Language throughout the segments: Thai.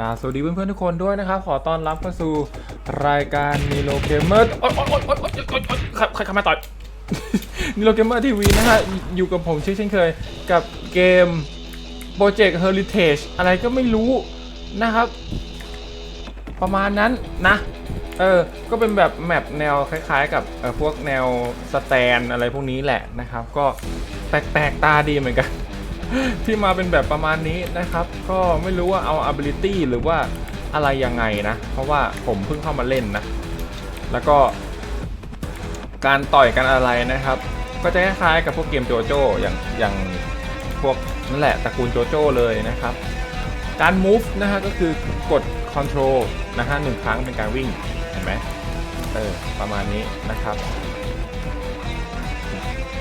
กาสวัสดีเพื่อนๆทุกคนด้วยนะครับ ขอต้อนรับเข้าสู่รายการนีโ o เกมเมอร์โอ๊ยโอ๊ยโอ๊ยโอ๊ยโอ๊ยโอ๊ยโอ๊ยใครใครมาต่อยนีโ o เกมเมอร์ทีวีนะฮะอยู่กับผมเช่นเช่นเคยกับเกมโปรเจกต์ Heritage อะไรก็ไม่รู้นะครับ ประมาณนั้นนะ เออ ก็เป็นแบบแมปแนวคล้ายๆ กับพวกแนวสแตนอะไรพวกนี้แหละนะครับ ก็แปลกๆตาดีเหมือนกัน ที่มาเป็นแบบประมาณนี้นะครับ ก็ไม่รู้ว่าเอา ability หรือว่าอะไรยังไงนะ เพราะว่าผมเพิ่งเข้ามาเล่นนะ แล้วก็ การต่อยกันอะไรนะครับ ก็จะคล้ายๆกับพวกเกมโจโจ้อย่างอย่างพวกนั่นแหละตระกูลโจโจ้เลยนะครับ การ move นะฮะก็คือกด control นะฮะหนึ่งครั้งเป็นการวิ่ง เห็นไหมเออประมาณนี้นะครับ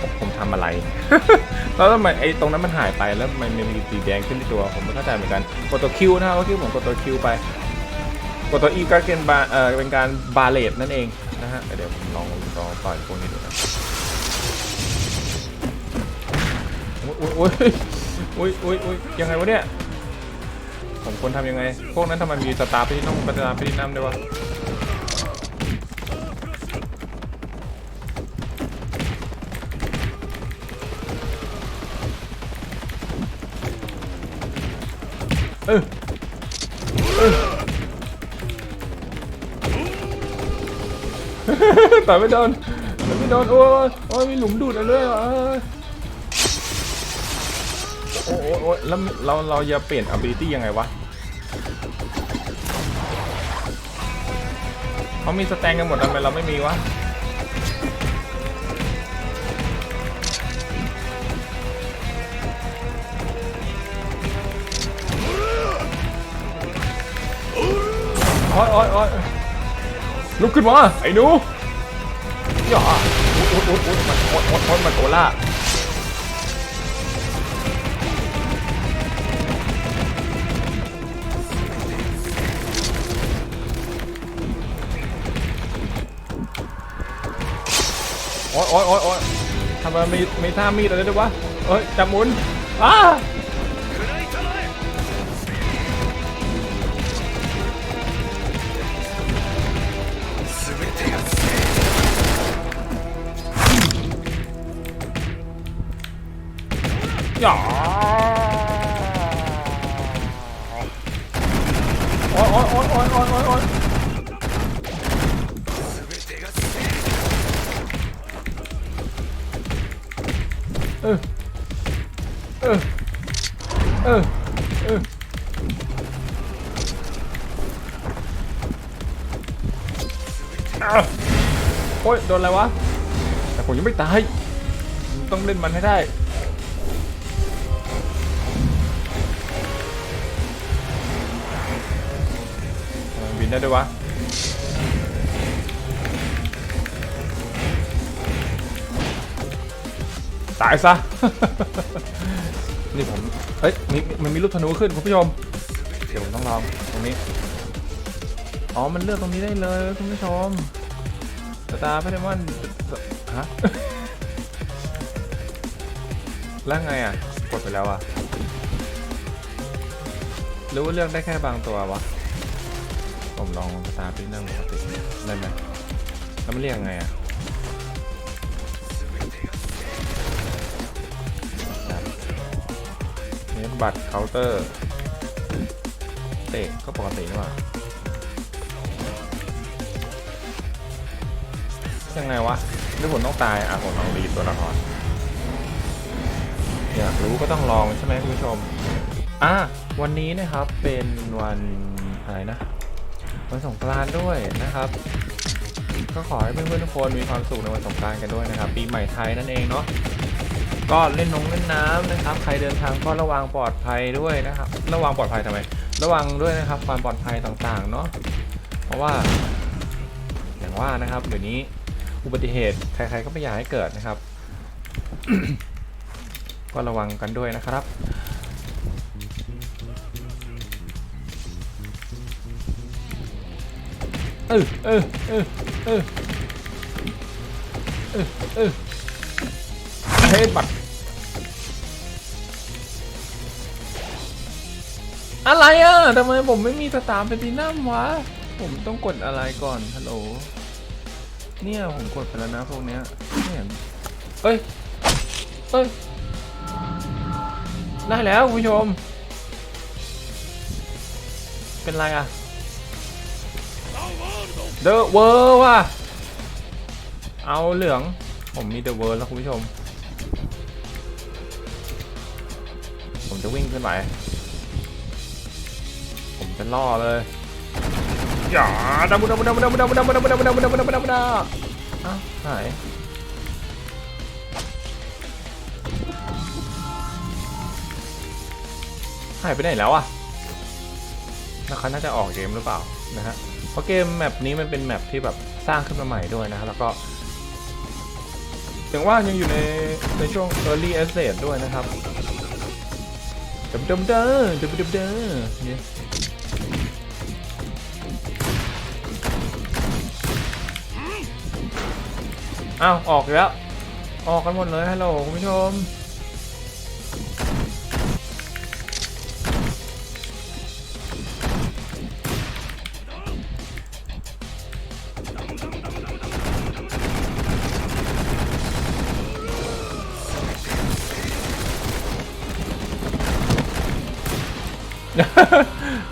ผมผมทำอะไร แล้วทำไมไอ้ตรงนั้นมันหายไปแล้วมันมีสีแดงขึ้นที่ตัวผมไม่เข้าใจเหมือนกันกดตัวคิวนะครับเมื่อผมกดตัวคิวไปกดตัวอีก็เป็นบาเออเป็นการบาเลตนั่นเองนะฮะเดี๋ยวผมลองลองต่อยพวกนี้ดูนะโอ้ยโอ้ยโอ้ยอ้ยโอ้ยยังไงวะเนี่ยผมควรทำยังไง พวกนั้นทำไมมีสตาร์ไปที่น้องสตาร์ไปที่น้ำได้วะ เออเออต่อยไม่โดนต่อยไม่โดนโอ้ยโอ้ยมีหลุมดูดอะไรด้วยวะเอ้ยโอ้โอ้โอ้ยแล้วเราเราจะเปลี่ยน ability ยังไงวะเขามีสแตนกันหมดทำไมเราไม่มีวะ ยอ้ยอ้ยลุกขึ้นมาไอ้หนูย่าโอ๊ยโอ๊ยโอ๊ยมันโอ๊ยโอ๊ยมันโอล่าโอ๊ยโอ๊ยโอ๊ยโอ๊ยทำไมมีมีท่ามีดอะไรด้วยวะเอ้ยจับหมุนอ้า อย่าโอ๊ยโอ๊ยโอ๊ยโอ๊ยโอ๊ยโอ๊ยโอ๊ยเออเออเออเอออะโอ๊ยโดนอะไรวะ แต่ผมยังไม่ตาย ต้องเล่นมันให้ได้ นได้ด้วยวะตายซะ นี่ผม เฮ้ยมีมันมีลูกธนูขึ้นคุณผู้ชม เดี๋ยวผมต้องลองตรงนี้ อ๋อ มันเลือกตรงนี้ได้เลยคุณผู้ชมสตาร์พเดมอนฮะ แล้วไงอะ กดไปแล้วอะหรือว่าเลือกได้แค่บางตัววะ ผมลองสตาร์ทที่นั่งปกติได้ไหมแล้วมันเรียกยังไงอะเนสบัตรเคาน์เตอร์ เตะก็ปกตินี่หว่ายังไงวะหรือผมต้องตาย อะผมลองรีตัวละครอยากรู้ก็ต้องลองใช่ไหมคุณผู้ชม อะ วันนี้นะครับเป็นวันอะไรนะ วันสงกรานต์ด้วยนะครับ ก็ขอให้เพื่อนๆทุกคนมีความสุขในวันสงกรานต์กันด้วยนะครับ ปีใหม่ไทยนั่นเองเนาะก็เล่นนงเล่นน้ำนะครับ ใครเดินทางก็ระวังปลอดภัยด้วยนะครับ ระวังปลอดภัยทำไม ระวังด้วยนะครับ ความปลอดภัยต่างๆเนาะเพราะว่า อย่างว่านะครับเดี๋ยวนี้อุบัติเหตุใครๆก็ไม่อยากให้เกิดนะครับ ก็ระวังกันด้วยนะครับ เออเออเออเออเออเออเฮดบัตรอะไรอะทำไมผมไม่มีสตาร์เป็นตีนัมวะ ผมต้องกดอะไรก่อนฮัลโหลเนี่ยผมกดไปแล้วนะพวกเนี้ยไม่เห็นเอ้ยเอ้ยได้แล้วคุณผู้ชม เป็นไรอะ เดอะเวอร์ว่ะ เอาเหลือง ผมมีเดอะเวอร์แล้วคุณผู้ชม ผมจะวิ่งขึ้นไป ผมจะล่อเลยอย่าดับดับดับดับดับดับดับดับดับดับดับดับดับดับอ้าวหายหายไปไหนแล้วอะนะครับน่าจะออกเกมหรือเปล่านะฮะ เพราะเกมแมปนี้มันเป็นแมปที่แบบสร้างขึ้นมาใหม่ด้วยนะแล้วก็อย่างว่ายังอยู่ในในช่วง early access ด้วยนะครับเดิมเดิมเดิมเดิมเดิมเดิมเนี่ยอ้าว ออกแล้ว ออกกันหมดเลยฮัลโหลคุณผู้ชม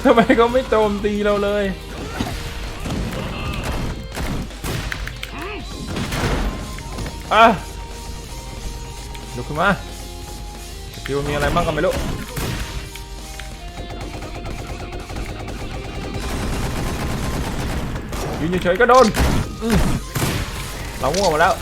ทำไมเขาไม่โจมตีเราเลย อะลุกขึ้นมาสกิลมีอะไรบ้างก็ไม่รู้ยืนเฉยๆก็โดนอืมเราง่วงมาแล้ว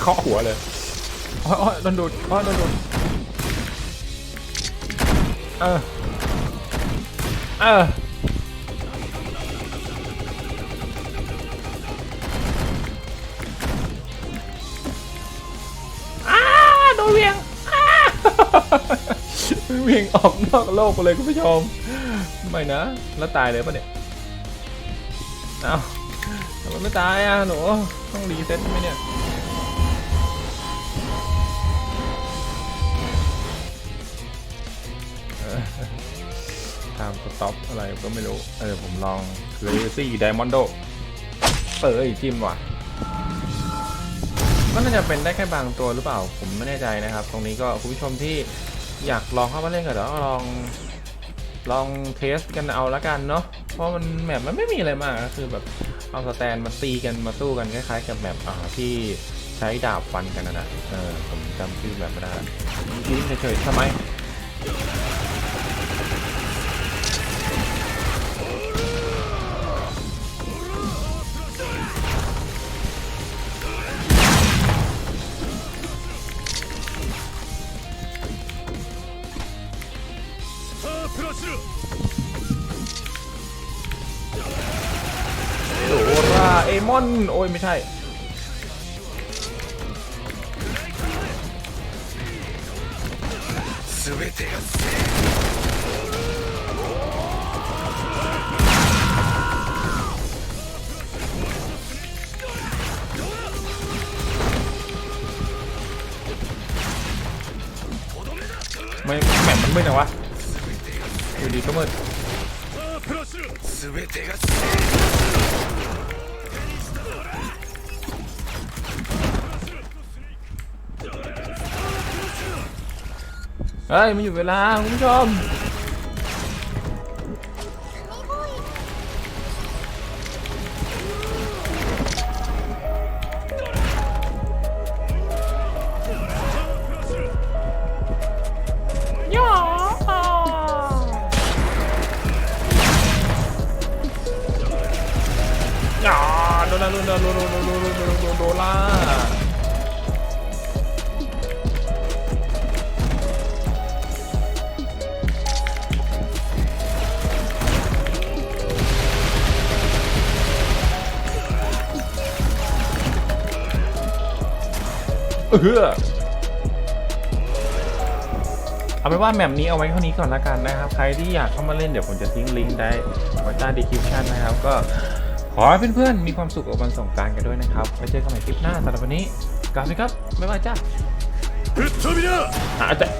เคาะหัวเลยอ๋ออ๋อโดนดูดอ๋อโดนดูดเออเอออ้าโดนเวียงอ้าเวียงออกนอกโลกไปเลยคุณผู้ชมไม่นะ แล้วตายเลยปะเนี่ยเอ้าทำไมไม่ตายอะหนูต้องรีเซ็ตไหมเนี่ย ทำสต็อปอะไรก็ไม่รู้ เออ ผมลองเลซี่ไดมอนโดเอ้ยจิ้มว่ะก็น่าจะเป็นได้แค่บางตัวหรือเปล่า ผมไม่แน่ใจนะครับ ตรงนี้ก็คุณผู้ชมที่อยากลองเข้ามาเล่นกันเดี๋ยวลองลองเทสกันเอาละกันเนาะ เพราะมันแมปมันไม่มีอะไรมากก็คือแบบเอาสแตนมาตีกันมาสู้กันคล้ายๆกับแมปอ่าที่ใช้ดาบฟันกันนะนะเออผมจำชื่อแบบไม่ได้ยิ้มเฉยๆทำไม มอน โอ้ย ไม่ใช่ ไม่แหม่มันมืดนะวะ อยู่ดีก็มืด เฮ้ยมันอยู่เวลาคุณผู้ชมย่ออย่าโดนละโดนละโดนละโดนละโดนละโดนละโดน เออเอาเป็นว่าแมปนี้เอาไว้เท่านี้ก่อนละกันนะครับ ใครที่อยากเข้ามาเล่นเดี๋ยวผมจะทิ้งลิงก์ได้ไว้ใต้ดีคริปชันนะครับ ก็ขอให้เพื่อนๆมีความสุขกับวันสงการกันด้วยนะครับไว้เจอกันใหม่คลิปหน้าสำหรับวันนี้กลับสวัสดีครับบ๊ายบายจ้าอาจารย์